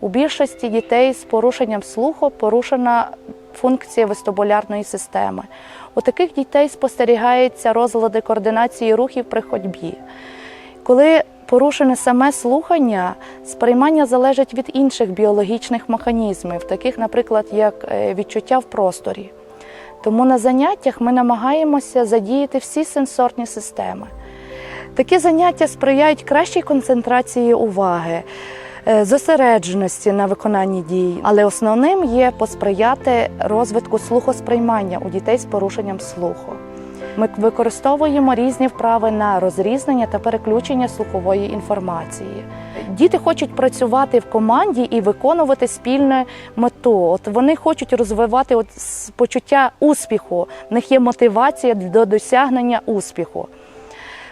У більшості дітей з порушенням слуху порушена функція вестибулярної системи. У таких дітей спостерігаються розлади координації рухів при ходьбі. Коли порушене саме слухання, сприймання залежить від інших біологічних механізмів, таких, наприклад, як е, відчуття в просторі. Тому на заняттях ми намагаємося задіяти всі сенсорні системи. Такі заняття сприяють кращій концентрації уваги, зосередженості на виконанні дій, але основним є посприяти розвитку слухосприймання у дітей з порушенням слуху. Ми використовуємо різні вправи на розрізнення та переключення слухової інформації. Діти хочуть працювати в команді і виконувати спільну мету. От вони хочуть розвивати от почуття успіху. В них є мотивація до досягнення успіху.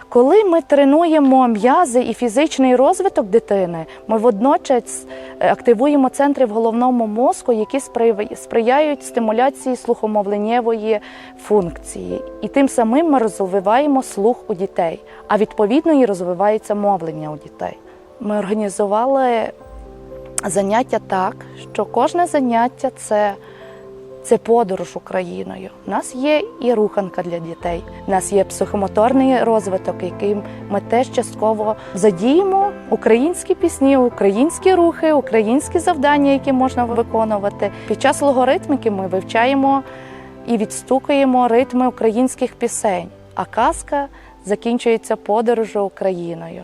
Коли ми тренуємо м'язи і фізичний розвиток дитини, ми водночас е, активуємо центри в головному мозку, які сприяють- стимуляції слухомовленнєвої функції. І тим самим ми розвиваємо слух у дітей, а відповідно і розвивається мовлення у дітей. Ми організували заняття так, що кожне заняття це це подорож Україною. У нас є і руханка для дітей. У нас є психомоторний розвиток, який ми теж частково задіємо українські пісні, українські рухи, українські завдання, які можна виконувати. Під час логоритміки ми вивчаємо і відстукуємо ритми українських пісень. А казка закінчується подорожю Україною.